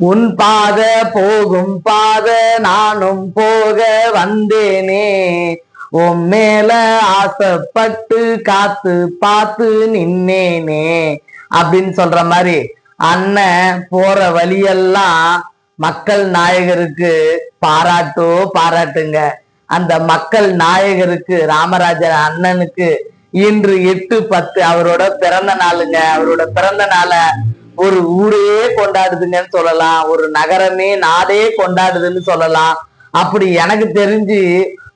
உன் பாத போகும் பாத நானும் போக வந்தேனே. உன் மேல ஆசைப்பட்டு காத்து பார்த்து நின்னேனே. அப்படின்னு சொல்ற மாதிரி அண்ணன் போற வழியெல்லாம் மக்கள் நாயகருக்கு பாராட்டோ பாராட்டுங்க. அந்த மக்கள் நாயகருக்கு ராமராஜர் அண்ணனுக்கு இன்று எட்டு பத்து அவரோட பிறந்த நாளுங்க. அவரோட பிறந்த நாளை ஒரு ஊரே கொண்டாடுதுன்னு சொல்லலாம். ஒரு நகரமே நாடே கொண்டாடுதுன்னு சொல்லலாம். அப்படி எனக்கு தெரிஞ்சு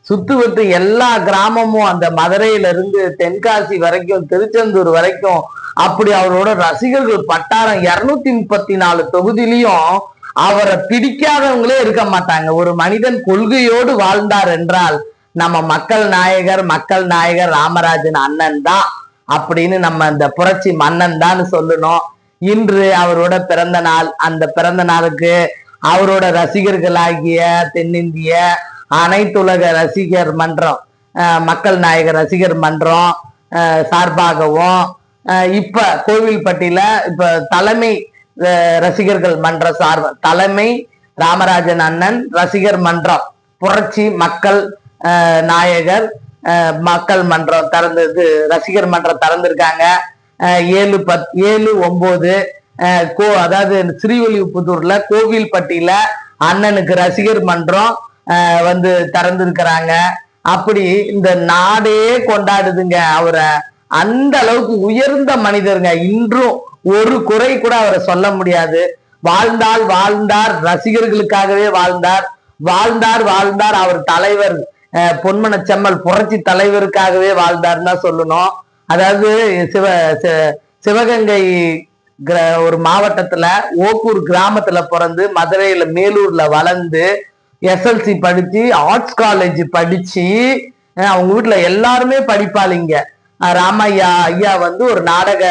சுத்துவட்டு எல்லா கிராமமும் அந்த மதுரையில இருந்து தென்காசி வரைக்கும் திருச்செந்தூர் வரைக்கும் அப்படி அவரோட ரசிகர்கள் பட்டாரம் இருநூத்தி முப்பத்தி நாலு தொகுதியிலையும் அவரை பிடிக்காதவங்களே இருக்க மாட்டாங்க. ஒரு மனிதன் கொள்கையோடு வாழ்ந்தார் என்றால் நம்ம மக்கள் நாயகர் மக்கள் நாயகர் ராமராஜன் அண்ணன் தான். அப்படின்னு நம்ம இந்த புரட்சி மன்னன் தான் சொல்லணும். இன்று அவரோட பிறந்த நாள். அந்த பிறந்த நாளுக்கு அவரோட ரசிகர்களாகிய தென்னிந்திய அனைத்துலக ரசிகர் மன்றம் மக்கள் நாயகர் ரசிகர் மன்றம் சார்பாகவும் இப்ப கோவில்பட்டியில இப்ப தலைமை ரசிகர்கள் மன்ற சார்ப தலைமை ராமராஜன் அண்ணன் ரசிகர் மன்றம். புரட்சி மக்கள் நாயகர் மக்கள் மன்றம் திறந்தது ரசிகர் மன்றம் திறந்திருக்காங்க. ஏழு பத் ஏழு ஒன்பது கோ அதாவது ஸ்ரீவில்லிபுத்தூர்ல கோவில்பட்டியில அண்ணனுக்கு ரசிகர் மன்றம் வந்து திறந்திருக்கிறாங்க. அப்படி இந்த நாடே கொண்டாடுதுங்க அவரை. அந்த அளவுக்கு உயர்ந்த மனிதருங்க. இன்றும் ஒரு குறை கூட அவரை சொல்ல முடியாது. வாழ்ந்தால் வாழ்ந்தார் ரசிகர்களுக்காகவே வாழ்ந்தார். வாழ்ந்தார் வாழ்ந்தார் அவர் தலைவர் பொன்மனச்செம்மல் பொன்மன செம்மல் புரட்சி தலைவருக்காகவே வாழ்ந்தார்னு தான் சொல்லணும். அதாவது சிவ சிவகங்கை கிர- ஒரு மாவட்டத்துல ஓக்கூர் கிராமத்துல பிறந்து மதுரையில மேலூர்ல வளர்ந்து எஸ்எல்சி படிச்சு ஆர்ட்ஸ் காலேஜ் படிச்சு அவங்க வீட்டுல எல்லாருமே படிப்பாளிங்க ராமையா ஐயா வந்து ஒரு நாடக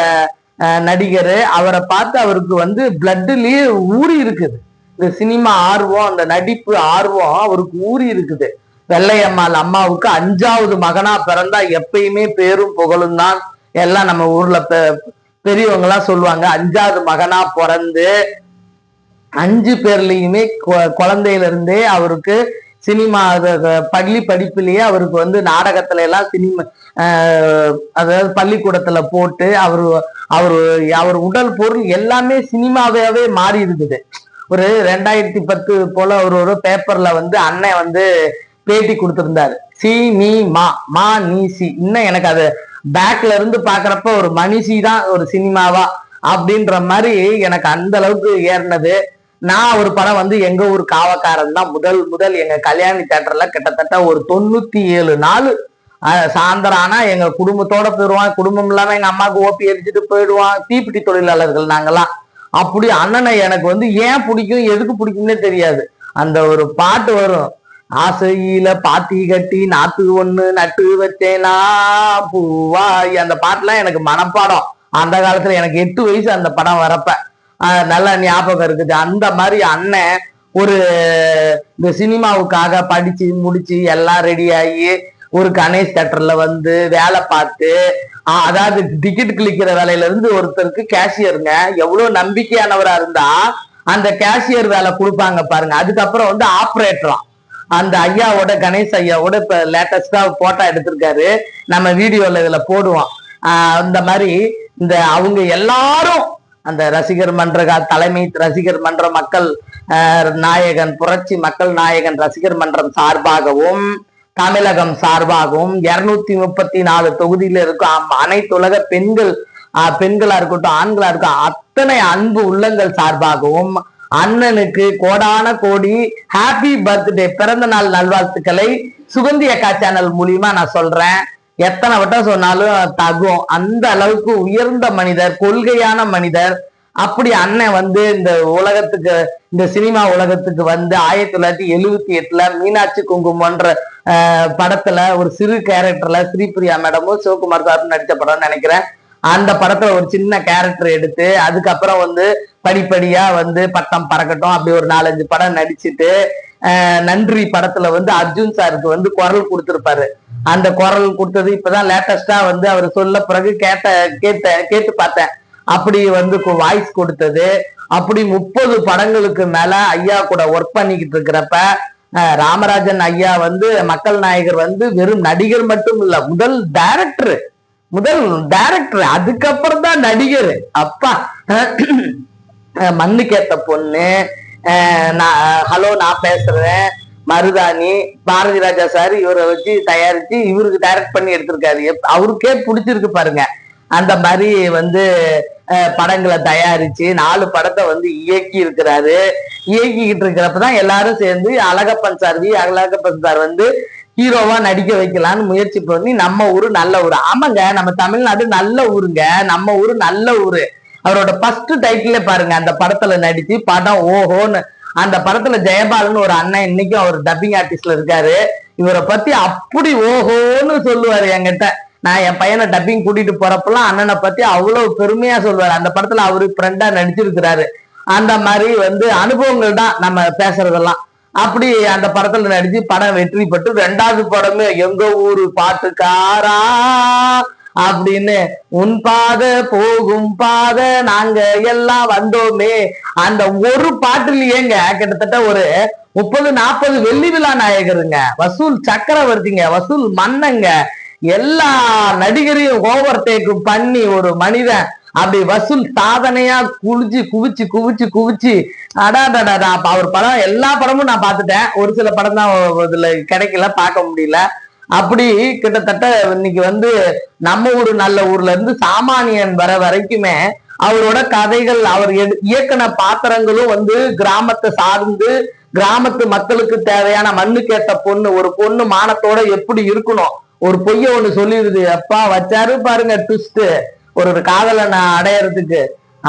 நடிகர். அவரை பார்த்து அவருக்கு வந்து பிளட்லயே ஊறி இருக்குது. இந்த சினிமா ஆர்வம் அந்த நடிப்பு ஆர்வம் அவருக்கு ஊறி இருக்குது. வெள்ளையம்மாள் அம்மாவுக்கு அஞ்சாவது மகனா பிறந்தா எப்பயுமே பேரும் புகழும் தான். எல்லாம் நம்ம ஊர்ல பெ- பெரியவங்க எல்லாம் சொல்லுவாங்க. அஞ்சாவது மகனா பிறந்து அஞ்சு பேர்லயுமே கொ- குழந்தையில இருந்தே அவருக்கு சினிமா பள்ளி படிப்புலயே அவருக்கு வந்து நாடகத்துல எல்லாம் சினிமா ஆஹ் அதாவது பள்ளிக்கூடத்துல போட்டு அவர் அவரு அவர் உடல் பொருள் எல்லாமே சினிமாவே மாறி இருக்குது ஒரு ரெண்டாயிரத்தி பத்து போல ஒரு ஒரு பேப்பர்ல வந்து அண்ணன் வந்து பேட்டி கொடுத்திருந்தாரு. சி நீ மா. மா நீ சி. இன்னும் எனக்கு அது பேக்ல இருந்து பாக்குறப்ப ஒரு மனுஷி தான் ஒரு சினிமாவா அப்படின்ற மாதிரி எனக்கு அந்த அளவுக்கு ஏறினது. நான் ஒரு படம் வந்து எங்க ஊர் காவக்காரன் தான். முதல் முதல் எங்க கல்யாணி தேட்டர்ல கிட்டத்தட்ட ஒரு தொண்ணூத்தி ஏழு நாள் சாயந்தரம் ஆனா எங்க குடும்பத்தோட போயிடுவான் குடும்பம் இல்லாம எங்க அம்மாவுக்கு ஓப்பி எரிச்சுட்டு போயிடுவான். தீப்பிட்டி தொழிலாளர்கள் நாங்கெல்லாம். அப்படி அண்ணனை எனக்கு வந்து ஏன் பிடிக்கும் எதுக்கு பிடிக்கும்னே தெரியாது. அந்த ஒரு பாட்டு வரும். ஆசையில பாத்தி கட்டி நாத்து ஒண்ணு நட்டு வச்சேனா பூவாய். அந்த பாட்டுலாம் எனக்கு மனப்பாடம். அந்த காலத்துல எனக்கு எட்டு வயசு அந்த படம் வரப்ப. நல்ல ஞாபகம் இருக்குது. அந்த மாதிரி அண்ணன் ஒரு இந்த சினிமாவுக்காக படிச்சு முடிச்சு எல்லாம் ரெடி ஆகி ஒரு கணேஷ் தேட்டர்ல வந்து வேலை பார்த்து அதாவது டிக்கெட் கிளிக்கிற வேலையில இருந்து ஒருத்தருக்கு கேஷியருங்க எவ்வளவு நம்பிக்கையானவரா இருந்தா அந்த கேஷியர் வேலை கொடுப்பாங்க பாருங்க. அதுக்கப்புறம் வந்து ஆப்ரேட்டராம் அந்த ஐயாவோட கணேஷ் ஐயாவோட இப்ப லேட்டஸ்டா போட்டோ எடுத்திருக்காரு. நம்ம வீடியோல இதுல போடுவோம். ஆஹ் அந்த மாதிரி இந்த அவங்க எல்லாரும் அந்த ரசிகர் மன்ற தலைமை ரசிகர் மன்ற மக்கள் ஆஹ் நாயகன் புரட்சி மக்கள் நாயகன் ரசிகர் மன்றம் சார்பாகவும் தமிழகம் சார்பாகவும் இருநூத்தி முப்பத்தி நாலு தொகுதியில இருக்கும் அனைத்து அனைத்துலக பெண்கள் ஆஹ் பெண்களா இருக்கட்டும் ஆண்களா இருக்கட்டும் அத்தனை அன்பு உள்ளங்கள் சார்பாகவும் அண்ணனுக்கு கோடான கோடி ஹாப்பி பர்த்டே பிறந்த நாள் நல்வாழ்த்துக்களை சுகந்தி அக்கா சேனல் மூலியமா நான் சொல்றேன். எத்தனை வட்டம் சொன்னாலும் தகும். அந்த அளவுக்கு உயர்ந்த மனிதர் கொள்கையான மனிதர். அப்படி அண்ணன் வந்து இந்த உலகத்துக்கு இந்த சினிமா உலகத்துக்கு வந்து ஆயிரத்தி தொள்ளாயிரத்தி எழுவத்தி எட்டுல மீனாட்சி குங்குமன்ற ஆஹ், படத்துல ஒரு சிறு கேரக்டர்ல ஸ்ரீபிரியா மேடமும் சிவகுமார் சாரும் நடித்த படம்னு நினைக்கிறேன். அந்த படத்துல ஒரு சின்ன கேரக்டர் எடுத்து அதுக்கப்புறம் வந்து படிப்படியா வந்து பட்டம் பறக்கட்டும். அப்படி ஒரு நாலஞ்சு படம் நடிச்சுட்டு நன்றி படத்துல வந்து அர்ஜுன் சாருக்கு வந்து குரல் கொடுத்துருப்பாரு. அந்த குரல் கொடுத்தது இப்பதான் லேட்டஸ்டா வந்து அவர் சொல்ல பிறகு கேட்ட கேட்ட கேட்டு பார்த்தேன். அப்படி வந்து வாய்ஸ் கொடுத்தது. அப்படி முப்பது படங்களுக்கு மேல ஐயா கூட ஒர்க் பண்ணிக்கிட்டு இருக்கிறப்ப ராமராஜன் ஐயா வந்து மக்கள் நாயகர் வந்து வெறும் நடிகர் மட்டும் இல்ல முதல் டைரக்டர் முதல் டைரக்டர் அதுக்கப்புறம் தான் நடிகர். அப்பா மண்ணு கேத்த பொண்ணு நான் ஹலோ நான் பேசுறேன். மருதாணி பாரதி ராஜா சார் இவரை வச்சு தயாரிச்சு இவருக்கு டைரக்ட் பண்ணி எடுத்திருக்காரு. எப்- அவருக்கே பிடிச்சிருக்கு பாருங்க. அந்த மாதிரி வந்து படங்களை தயாரிச்சு நாலு படத்தை வந்து இயக்கி இருக்கிறாரு. இயக்கிக்கிட்டு இருக்கிறப்பதான் எல்லாரும் சேர்ந்து Alagappan sir V Alagappan sir வந்து ஹீரோவா நடிக்க வைக்கலாம்னு முயற்சி பண்ணி நம்ம ஊரு நல்ல ஊரு. ஆமாங்க நம்ம தமிழ்நாடு நல்ல ஊருங்க. நம்ம ஊரு நல்ல ஊரு. அவரோட ஃபர்ஸ்ட் டைட்டிலே பாருங்க அந்த படத்துல நடிச்சு படம் ஓஹோன்னு. அந்த படத்துல ஜெயபாலன் ஒரு அண்ணன் இன்னைக்கும் அவர் டப்பிங் ஆர்டிஸ்ட்ல இருக்காரு. இவரை பத்தி அப்படி ஓஹோன்னு சொல்லுவாரு என்கிட்ட. நான் என் பையனை டப்பிங் கூட்டிட்டு போறப்பெல்லாம் அண்ணனை பத்தி அவ்வளவு பெருமையா சொல்லுவாரு. அந்த படத்துல அவரு ஃப்ரெண்டா நடிச்சிருக்கிறாரு. அந்த மாதிரி வந்து அனுபவங்கள் தான் நம்ம பேசுறதெல்லாம். அப்படி அந்த படத்துல நடிச்சு படம் வெற்றி பெற்று ரெண்டாவது படமே எங்க ஊரு பாட்டுக்காரா அப்படின்னு உன் பாத போகும் பாத நாங்க எல்லாம் வந்தோமே. அந்த ஒரு பாட்டுலயேங்க கிட்டத்தட்ட ஒரு முப்பது நாற்பது வெள்ளி விழா நாயகருங்க வசூல் சக்கரவர்த்திங்க வசூல் மன்னங்க எல்லா நடிகரையும் ஓவர் டேக் பண்ணி ஒரு மனிதன் அப்படி வசூல் சாதனையா குளிச்சு குவிச்சு குவிச்சு குவிச்சு அடாடா அவர் படம் எல்லா படமும் நான் பார்த்துட்டேன். ஒரு சில படம் தான் இதுல கிடைக்கல பார்க்க முடியல. அப்படி கிட்டத்தட்ட இன்னைக்கு வந்து நம்ம ஊர் நல்ல ஊர்ல இருந்து சாமானியன் வர வரைக்குமே அவரோட கதைகள் அவர் எடு- இயக்குன பாத்திரங்களும் வந்து கிராமத்தை சார்ந்து கிராமத்து மக்களுக்கு தேவையான மண்ணுக்கேத்த பொண்ணு ஒரு பொண்ணு மானத்தோட எப்படி இருக்கணும்? ஒரு பொய்ய ஒண்ணு சொல்லிடுது. அப்பா வச்சாரு பாருங்க ட்விஸ்ட் ஒரு ஒரு நான் அடையறதுக்கு.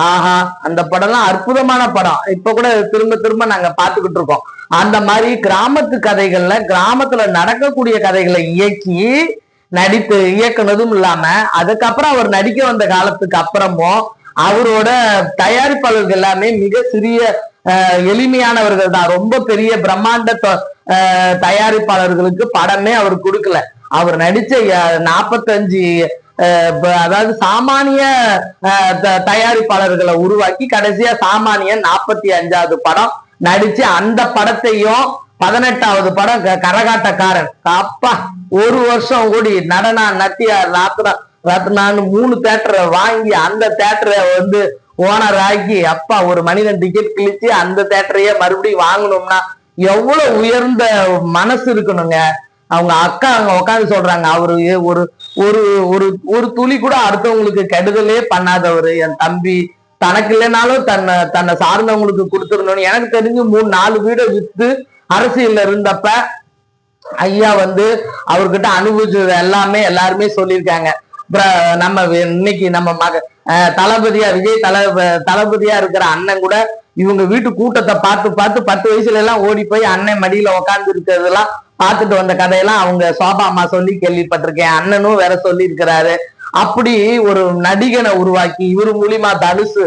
ஆஹா அந்த படம்லாம் அற்புதமான படம். இப்ப கூட திரும்ப திரும்ப நாங்க பாத்துக்கிட்டு இருக்கோம். அந்த மாதிரி கிராமத்து கதைகள்ல கிராமத்துல நடக்கக்கூடிய கதைகளை இயக்கி நடித்து இயக்குனதும் இல்லாம அதுக்கப்புறம் அவர் நடிக்க வந்த காலத்துக்கு அப்புறமும் அவரோட தயாரிப்பாளர்கள் எல்லாமே மிக சிறிய அஹ், எளிமையானவர்கள் தான். ரொம்ப பெரிய பிரம்மாண்ட தொ- தயாரிப்பாளர்களுக்கு படமே அவர் கொடுக்கல. அவர் நடிச்ச நாற்பத்தஞ்சு அதாவது சாமானிய த- தயாரிப்பாளர்களை உருவாக்கி கடைசியா சாமானியன் நாற்பத்தி அஞ்சாவது படம் நடிச்சு அந்த படத்தையும் பதினெட்டாவது படம் க- கரகாட்டக்காரன். அப்பா ஒரு வருஷம் கூடி நடனா நத்தியார் ராத்னா ரத்னான்னு மூணு தேட்டரை வாங்கி அந்த தேட்டரை வந்து ஓனர் ஆக்கி அப்பா ஒரு மனிதன் டிக்கெட் கிழிச்சு அந்த தேட்டரையே மறுபடியும் வாங்கணும்னா எவ்வளவு உயர்ந்த மனசு இருக்கணுங்க. அவங்க அக்கா அங்க உட்காந்து சொல்றாங்க அவரு ஒரு ஒரு ஒரு ஒரு துளி கூட அடுத்தவங்களுக்கு கெடுதலே பண்ணாதவரு. என் தம்பி தனக்கு இல்லைனாலும் தன்னை தன்னை சார்ந்தவங்களுக்கு கொடுத்துடணும்னு எனக்கு தெரிஞ்சு மூணு நாலு வீடை வித்து அரசியல்ல இருந்தப்ப ஐயா வந்து அவர்கிட்ட அனுபவிச்சது எல்லாமே எல்லாருமே சொல்லியிருக்காங்க. நம்ம இன்னைக்கு நம்ம மக தளபதியா விஜய் தல தளபதியா இருக்கிற அண்ணன் கூட இவங்க வீட்டு கூட்டத்தை பார்த்து பார்த்து பத்து வயசுல எல்லாம் ஓடி போய் அண்ணன் மடியில உட்கார்ந்து இருக்கிறதெல்லாம் பார்த்துட்டு வந்த கதையெல்லாம் அவங்க சோபா அம்மா சொல்லி கேள்விப்பட்டிருக்கேன். அண்ணனும் வேற சொல்லி இருக்கிறாரு அப்படி ஒரு நடிகனை உருவாக்கி இவர் மூலியமா தனுசு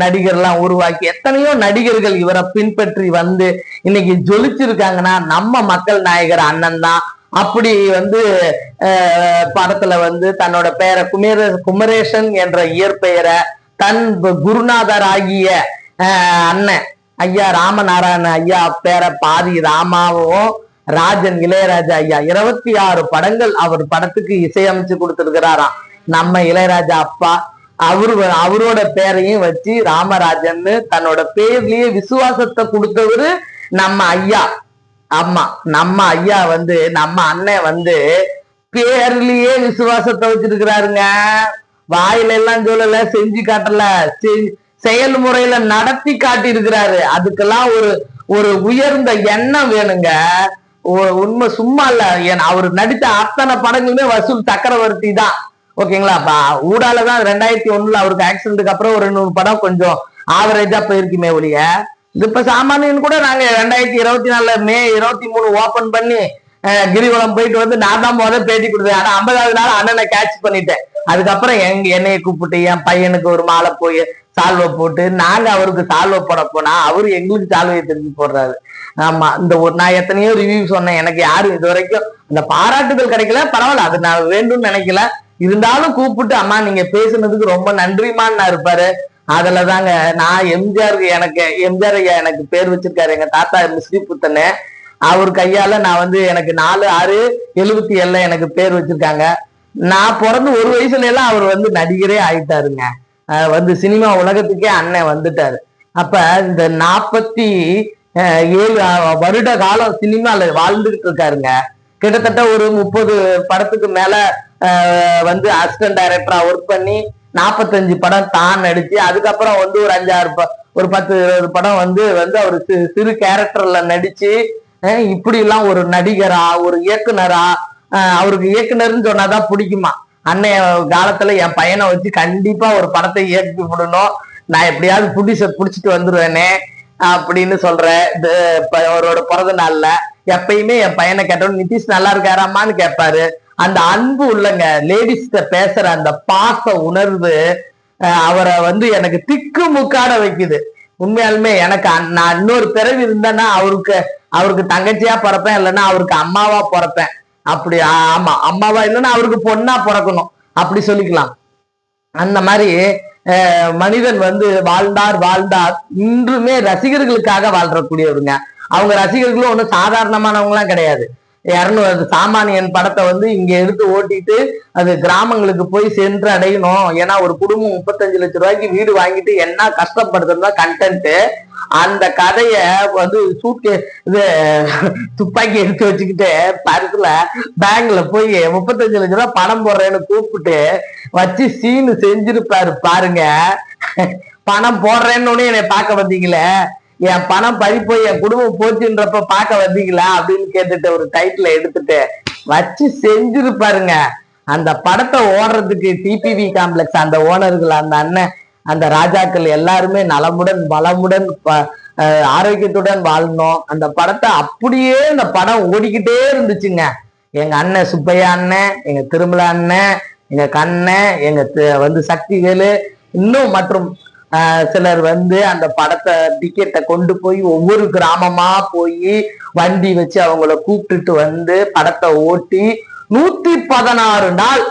நடிகர்லாம் உருவாக்கி எத்தனையோ நடிகர்கள் இவரை பின்பற்றி வந்து இன்னைக்கு ஜொலிச்சிருக்காங்கன்னா நம்ம மக்கள் நாயகர் அண்ணன் தான். அப்படி வந்து படத்துல வந்து தன்னோட பெயரை குமர குமரேசன் என்ற இயற்பெயரை தன் குருநாதர் ஆகிய அண்ணன் ஐயா ராமநாராயண ஐயா பேரை பாதி ராமாவும் ராஜன் இளையராஜா ஐயா. இருபத்தி ஆறு படங்கள் அவர் படத்துக்கு இசையமைச்சு கொடுத்திருக்கிறாராம். நம்ம இளையராஜா அப்பா அவரு அவரோட பேரையும் வச்சு ராமராஜன்னு தன்னோட பேர்லயே விசுவாசத்தை கொடுத்தவரு நம்ம ஐயா. ஆமா நம்ம ஐயா வந்து நம்ம அண்ணன் வந்து பேர்லயே விசுவாசத்தை வச்சிருக்கிறாருங்க. வாயில எல்லாம் சொல்லல செஞ்சு காட்டல செயல்முறையில நடத்தி காட்டி இருக்கிறாரு அதுக்கெல்லாம் ஒரு ஒரு உயர்ந்த எண்ணம் வேணுங்க. உண்மை சும்மா இல்ல. ஏன் அவர் நடித்த அத்தனை படங்களுமே வசூல் சக்கரவர்த்தி தான். ஓகேங்களா? அப்ப ஊடால தான் ரெண்டாயிரத்தி ஒண்ணுல அவருக்கு ஆக்சிடென்ட்டுக்கு அப்புறம் ஒரு ரெண்டு படம் கொஞ்சம் ஆவரேஜா போயிருக்குமே ஒழிய. இப்ப சாமானியன் கூட நாங்க ரெண்டாயிரத்தி இருபத்தி நாலுல மே இருபத்தி மூணு ஓபன் பண்ணி கிரிவலம் போயிட்டு வந்து நான் தான் முதல்ல பேட்டி கொடுத்தேன். ஆனா ஐம்பதாவது நாள் அண்ணனை கேட்ச் பண்ணிட்டேன். அதுக்கப்புறம் எங்க என்னைய கூப்பிட்டு என் பையனுக்கு ஒரு மாலை போய் சால்வை போட்டு நாங்க அவருக்கு சால்வை போட போனா அவரு எங்களுக்கு சால்வையை தெரிஞ்சு போடுறாரு. ஆமா இந்த ஒரு நான் எத்தனையோ ரிவ்யூ சொன்னேன். எனக்கு யாரும் இது வரைக்கும் இந்த பாராட்டுகள் கிடைக்கல. பரவாயில்ல அது நான் வேண்டும்னு நினைக்கல. இருந்தாலும் கூப்பிட்டு அம்மா நீங்க பேசுனதுக்கு ரொம்ப நன்றிமான்னு இருப்பாரு. அதுல தாங்க நான் எம்ஜிஆர் எனக்கு எம்ஜிஆர் ஐயா எனக்கு பேர் வச்சிருக்காரு. எங்க தாத்தா ஸ்ரீபுத்தனு அவர் கையால நான் வந்து எனக்கு நாலு ஆறு எழுபத்தி ஏழுல எனக்கு பேர் வச்சிருக்காங்க. நான் பிறந்து ஒரு வயசுல எல்லாம் அவர் வந்து நடிகரே ஆயிட்டாருங்க. வந்து சினிமா உலகத்துக்கே அண்ணன் வந்துட்டாரு. அப்ப இந்த நாற்பத்தி ஏழு வருட காலம் சினிமால வாழ்ந்துகிட்டு இருக்காருங்க. கிட்டத்தட்ட ஒரு முப்பது படத்துக்கு மேல வந்து அசிஸ்டன்ட் டைரக்டரா ஒர்க் பண்ணி நாற்பத்தஞ்சு படம் தான் நடிச்சு அதுக்கப்புறம் வந்து ஒரு அஞ்சாறு ப- ஒரு பத்து இருபது படம் வந்து வந்து அவர் சிறு கேரக்டர்ல நடிச்சு இப்படி எல்லாம் ஒரு நடிகரா ஒரு இயக்குனரா? அவருக்கு இயக்குனர்னு சொன்னாதான் பிடிக்குமா? அன்னைய காலத்துல என் பையனை வச்சு கண்டிப்பா ஒரு படத்தை இயக்கி விடணும். நான் எப்படியாவது புடிச்ச புடிச்சிட்டு வந்துருவேனே அப்படின்னு சொல்ற இது அவரோட பிறந்த நாள்ல. எப்பயுமே என் பையனை கேட்டோம் நிதிஷ் நல்லா இருக்காராமான்னு கேட்பாரு. அந்த அன்பு உள்ளங்க லேடிஸ்ட பேசுற அந்த பாச உணர்வு அவரை வந்து எனக்கு திக்கு முக்காட வைக்குது. உண்மையாலுமே எனக்கு அந்- நான் இன்னொரு பிறவி இருந்தேன்னா அவருக்கு அவருக்கு தங்கச்சியா பிறப்பேன் இல்லைன்னா அவருக்கு அம்மாவா பிறப்பேன். அப்படி ஆமா அம்மாவா இல்லைன்னா அவருக்கு பொண்ணா பிறக்கணும். அப்படி சொல்லிக்கலாம். அந்த மாதிரி மனிதன் வந்து வாழ்ந்தார் வாழ்ந்தார். இன்றுமே ரசிகர்களுக்காக வாழ்றக்கூடியவருங்க. அவங்க ரசிகர்களும் ஒன்றும் சாதாரணமானவங்களாம் கிடையாது. இரநூறு சாமானியன் படத்தை வந்து இங்க எடுத்து ஓட்டிட்டு அது கிராமங்களுக்கு போய் சென்று அடையணும். ஏன்னா ஒரு குடும்பம் முப்பத்தஞ்சு லட்சம் ரூபாய்க்கு வீடு வாங்கிட்டு என்ன கஷ்டப்படுறதுன்னா கண்டென்ட்டு அந்த கதைய வந்து சூட்கே இது துப்பாக்கி எடுத்து வச்சுக்கிட்டு பரிசுல பேங்க்ல போய் முப்பத்தஞ்சு லட்சம் ரூபாய் பணம் போடுறேன்னு கூப்பிட்டு வச்சு சீனு செஞ்சிருப்பாரு பாருங்க. பணம் போடுறேன்னு என்னை பார்க்க வந்தீங்களே. என் பணம் பறிப்போய் என் குடும்பம் போச்சுன்றப்ப பார்க்க வந்தீங்களா அப்படின்னு கேட்டுட்டு ஒரு டைட்டில் எடுத்துட்டு வச்சு செஞ்சிருப்பாருங்க. அந்த படத்தை ஓடுறதுக்கு டிபிவி காம்ப்ளெக்ஸ் அந்த ஓனர்கள் அந்த அண்ணன் அந்த ராஜாக்கள் எல்லாருமே நலமுடன் வளமுடன் ப- ஆரோக்கியத்துடன் வாழணும் அந்த படத்தை அப்படியே அந்த படம் ஓடிக்கிட்டே இருந்துச்சுங்க. எங்க அண்ணன் சுப்பையா அண்ணன் எங்க திருமலா அண்ணன் எங்க கண்ணன் எங்க வந்து சக்திவேலு இன்னும் மற்றும் சிலர் வந்து அந்த படத்தை டிக்கெட்டை கொண்டு போய் ஒவ்வொரு கிராமமா போய் வண்டி வச்சு அவங்கள கூப்பிட்டுட்டு வந்து படத்தை ஓட்டி நூத்தி பதினாறு நாள்.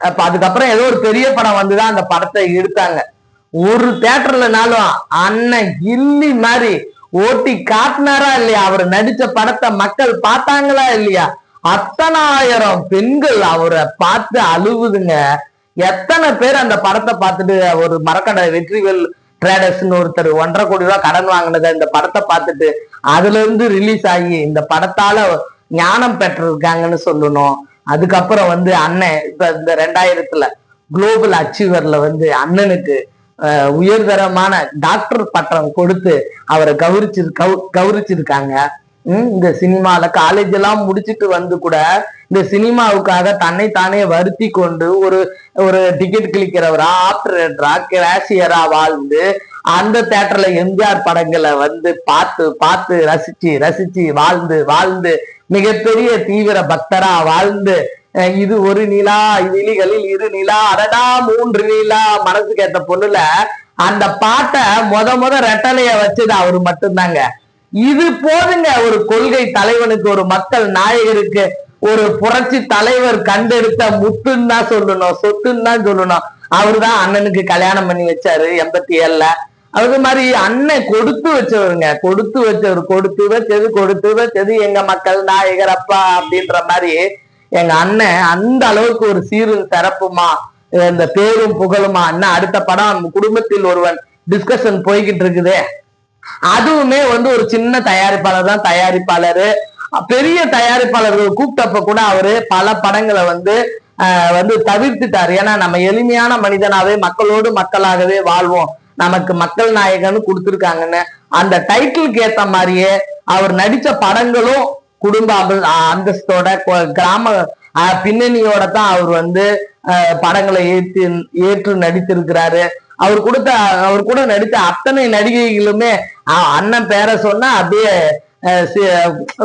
அப்ப அதுக்கப்புறம் ஏதோ ஒரு பெரிய படம் வந்துதான் அந்த படத்தை எடுத்தாங்க. ஒரு தேட்டர்லனாலும் அண்ணன் கில்லி மாதிரி ஓட்டி காட்டினாரா இல்லையா? அவர் நடிச்ச படத்தை மக்கள் பார்த்தாங்களா இல்லையா? அத்தனாயிரம் பெண்கள் அவரை பார்த்து அழுவுதுங்க எத்தனை பேர் அந்த படத்தை பார்த்துட்டு ஒரு மரக்கடை வெற்றிவேல் ட்ரேடர்ஸ்னு ஒருத்தர் ஒன்றரை கோடி ரூபாய் கடன் வாங்கினதை இந்த படத்தை பார்த்துட்டு அதுல இருந்து ரிலீஸ் ஆகி இந்த படத்தால ஞானம் பெற்றிருக்காங்கன்னு சொல்லணும். அதுக்கப்புறம் வந்து அண்ணன் இப்ப இந்த ரெண்டாயிரத்துல குளோபல் அச்சீவர்ல வந்து அண்ணனுக்கு உயர்தரமான டாக்டர் பட்டம் கொடுத்து அவரை கௌரிச்சு கௌரிச்சிருக்காங்க ம், இந்த சினிமால காலேஜ் எல்லாம் முடிச்சுட்டு வந்து கூட இந்த சினிமாவுக்காக தன்னை தானே வருத்தி கொண்டு ஒரு ஒரு டிக்கெட் கிளிக்கிறவரா ஆப்ரேட்டரா கிராசியரா வாழ்ந்து அந்த தேட்டர்ல எம்ஜிஆர் படங்களை வந்து பார்த்து பார்த்து ரசிச்சு ரசிச்சு வாழ்ந்து வாழ்ந்து மிகப்பெரிய தீவிர பக்தரா வாழ்ந்து இது ஒரு நிலா விழிகளில் இரு நிலா அடடா மூன்று நிலா மனசுக்கு ஏத்த பொண்ணுல அந்த பாட்டை முத முத ரெட்டலைய வச்சது அவரு மட்டும்தாங்க. இது போதுங்க ஒரு கொள்கை தலைவனுக்கு ஒரு மக்கள் நாயகருக்கு ஒரு புரட்சி தலைவர் கண்டெடுத்த முத்துன்னு தான் சொல்லணும் சொத்துன்னு தான் சொல்லணும். அவருதான் அண்ணனுக்கு கல்யாணம் பண்ணி வச்சாரு எண்பத்தி ஏழுல அது மாதிரி அண்ணன் கொடுத்து வச்சவருங்க கொடுத்து வச்சவர் கொடுத்து வச்சது கொடுத்து வச்சது எங்க மக்கள் நாயகர் அப்பா அப்படின்ற மாதிரி எங்க அண்ணன் அந்த அளவுக்கு ஒரு சீரும் சிறப்புமா இந்த பேரும் புகழுமா? என்ன அடுத்த படம் குடும்பத்தில் ஒருவன் டிஸ்கஷன் போய்கிட்டு இருக்குதே. அதுவுமே வந்து ஒரு சின்ன தயாரிப்பாளர் தான் தயாரிப்பாளரு. பெரிய தயாரிப்பாளர்கள் கூப்பிட்டப்ப கூட அவரு பல படங்களை வந்து வந்து தவிர்த்துட்டாரு. ஏன்னா நம்ம எளிமையான மனிதனாவே மக்களோடு மக்களாகவே வாழ்வோம். நமக்கு மக்கள் நாயகன்னு கொடுத்துருக்காங்கன்னு. அந்த டைட்டிலுக்கு ஏத்த மாதிரியே அவர் நடிச்ச படங்களும் குடும்ப அப- அந்தஸ்தோட கிராம பின்னணியோட தான் அவர் வந்து ஆஹ், படங்களை ஏற்று ஏற்று நடித்திருக்கிறாரு. அவர் கொடுத்த அவர் கூட நடித்த அத்தனை நடிகைகளுமே அண்ணன் பேரை சொன்னா அப்படியே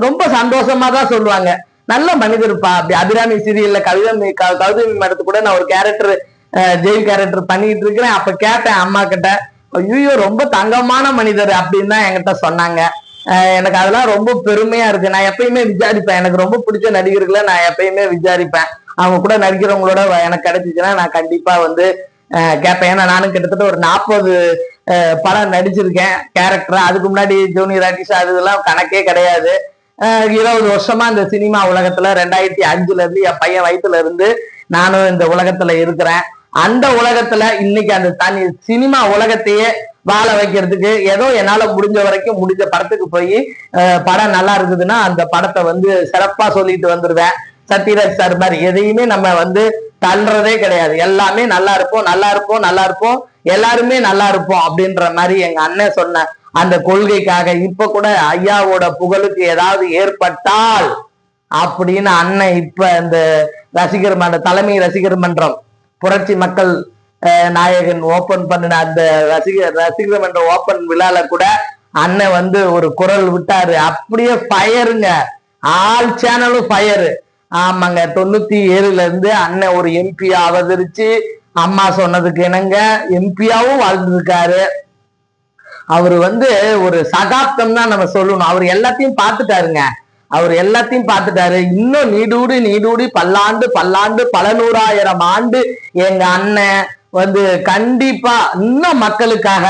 ரொம்ப சந்தோஷமா தான் சொல்லுவாங்க. நல்ல மனிதர்ப்பா அப்படி அபிராமி சீரியல்ல கவிதை க- கௌதமி மேடத்து கூட நான் ஒரு கேரக்டர் ஜெயில் கேரக்டர் பண்ணிட்டு இருக்கிறேன். அப்ப கேட்டேன் அம்மா கிட்ட ஐயோ ரொம்ப தங்கமான மனிதர் அப்படின்னு தான் என்கிட்ட சொன்னாங்க. எனக்கு அதெல்லாம் ரொம்ப பெருமையா இருக்கு. நான் எப்பயுமே விசாரிப்பேன். எனக்கு ரொம்ப பிடிச்ச நடிகர்களை நான் எப்பயுமே விசாரிப்பேன். அவங்க கூட நடிக்கிறவங்களோட எனக்கு கிடைச்சிச்சுன்னா நான் கண்டிப்பா வந்து கேட்பேன். ஏன்னா நானும் கிட்டத்தட்ட ஒரு நாற்பது படம் நடிச்சிருக்கேன். கேரக்டரா அதுக்கு முன்னாடி ஜூனியர் ஆர்டிஸ்ட் அது இதெல்லாம் கணக்கே கிடையாது. இருபது வருஷமா இந்த சினிமா உலகத்துல ரெண்டாயிரத்தி அஞ்சுல இருந்து என் பையன் வயிற்றுல இருந்து நானும் இந்த உலகத்துல இருக்கிறேன். அந்த உலகத்துல இன்னைக்கு அந்த தனி சினிமா உலகத்தையே வாழ வைக்கிறதுக்கு ஏதோ என்னால முடிஞ்ச வரைக்கும் முடிஞ்ச படத்துக்கு போய் படம் நல்லா இருக்குதுன்னா அந்த படத்தை வந்து சிறப்பா சொல்லிட்டு வந்துருவேன். சத்யராஜ் சார் மாதிரி எதையுமே நம்ம வந்து தள்ளுறதே கிடையாது. எல்லாமே நல்லா இருப்போம் நல்லா இருப்போம் நல்லா இருப்போம் எல்லாருமே நல்லா இருப்போம் அப்படின்ற மாதிரி எங்க அண்ணன் சொன்ன அந்த கொள்கைக்காக இப்ப கூட ஐயாவோட புகழுக்கு ஏதாவது ஏற்பட்டால் அப்படின்னு அண்ணன் இப்ப இந்த ரசிகர் மன்ற தலைமை ரசிகர் மன்றம் புரட்சி மக்கள் நாயகன் ஓபன் பண்ணின அந்த ரசிகர் ரசிகர் மன்ற ஓபன் விழால கூட அண்ணன் வந்து ஒரு குரல் விட்டாரு. அப்படியே ஃபயருங்க ஆல் சேனலும் ஃபயரு ஆமாங்க. தொண்ணூத்தி ஏழுல இருந்து அண்ணன் ஒரு எம்பியா அவதரிச்சு அம்மா சொன்னதுக்கு இணங்க எம்பியாவும் வாழ்ந்துருக்காரு. அவர் வந்து ஒரு சகாப்தம் தான் நம்ம சொல்லணும். அவர் எல்லாத்தையும் பார்த்துட்டாருங்க. அவர் எல்லாத்தையும் பார்த்துட்டாரு. இன்னும் நீடூடி நீடூடி பல்லாண்டு பல்லாண்டு பல நூறாயிரம் ஆண்டு எங்க அண்ணன் வந்து கண்டிப்பா இன்னும் மக்களுக்காக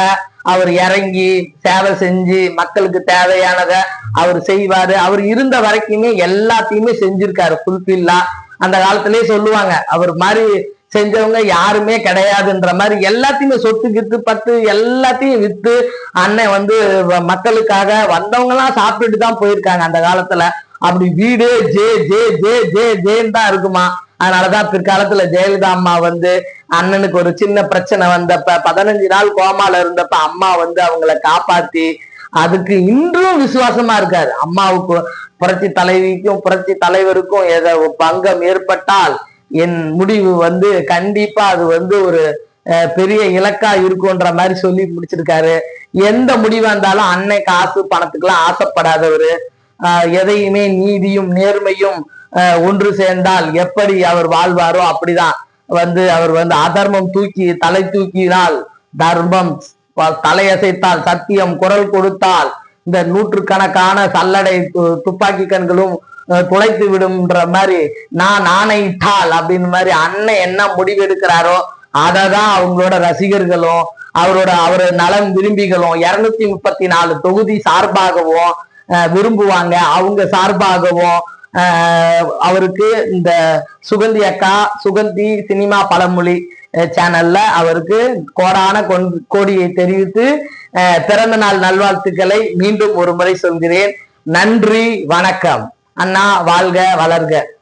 அவர் இறங்கி சேவை செஞ்சு மக்களுக்கு தேவையானதை அவர் செய்வாரு. அவர் இருந்த வரைக்குமே எல்லாத்தையுமே செஞ்சிருக்காரு. ஃபுல்ஃபில்லா அந்த காலத்திலேயே சொல்லுவாங்க. அவர் மாதிரி செஞ்சவங்க யாருமே கிடையாதுன்ற மாதிரி எல்லாத்தையுமே சொத்து கித்து பத்து எல்லாத்தையும் வித்து அண்ணன் வந்து மக்களுக்காக வந்தவங்க எல்லாம் சாப்பிட்டுட்டு தான் போயிருக்காங்க அந்த காலத்துல. அப்படி வீடு ஜே ஜே ஜே ஜே ஜேன்னு தான் இருக்குமா? அதனாலதான் பிற்காலத்துல ஜெயலலிதா அம்மா வந்து அண்ணனுக்கு ஒரு சின்ன பிரச்சனை வந்தப்ப பதினஞ்சு நாள் கோமால இருந்தப்ப அம்மா வந்து அவங்கள காப்பாத்தி அதுக்கு இன்றும் விசுவாசமா இருக்காரு. அம்மாவுக்கு புரட்சி தலைவிக்கும் புரட்சி தலைவருக்கும் ஏதோ பங்கம் ஏற்பட்டால் என் முடிவு வந்து கண்டிப்பா அது வந்து ஒரு பெரிய இலக்கா இருக்கும்ன்ற மாதிரி சொல்லி முடிச்சிருக்காரு. எந்த முடிவா இருந்தாலும் அன்னை காசு பணத்துக்கெல்லாம் ஆசைப்படாதவர். எதையுமே நீதியும் நேர்மையும் ஒன்று சேர்ந்தால் எப்படி அவர் வாழ்வாரோ அப்படிதான். வந்து அவர் வந்து அதர்மம் தூக்கி தலை தூக்கினால் தர்மம் தலையசைத்தால் சத்தியம் குரல் கொடுத்தால் இந்த நூற்றுக்கணக்கான சல்லடை துப்பாக்கி கண்களும் துளைத்து விடும்ன்ற மாதிரி நான் ஆணையிட்டால் அப்படின்னு மாதிரி அண்ணன் என்ன முடிவெடுக்கிறாரோ அதை தான் அவங்களோட ரசிகர்களும் அவரோட அவர் நலன் விரும்பிகளும் இருநூத்தி முப்பத்தி நாலு தொகுதி சார்பாகவும் விரும்புவாங்க. அவங்க சார்பாகவும் அவருக்கு இந்த சுகந்தி அக்கா சுகந்தி சினிமா பழமொழி சேனல்ல அவருக்கு கோடான கொன்- கோடியை தெரிவித்து பிறந்த நாள் நல்வாழ்த்துக்களை மீண்டும் ஒரு முறை சொல்கிறேன். நன்றி வணக்கம். அண்ணா வாழ்க வளர்க.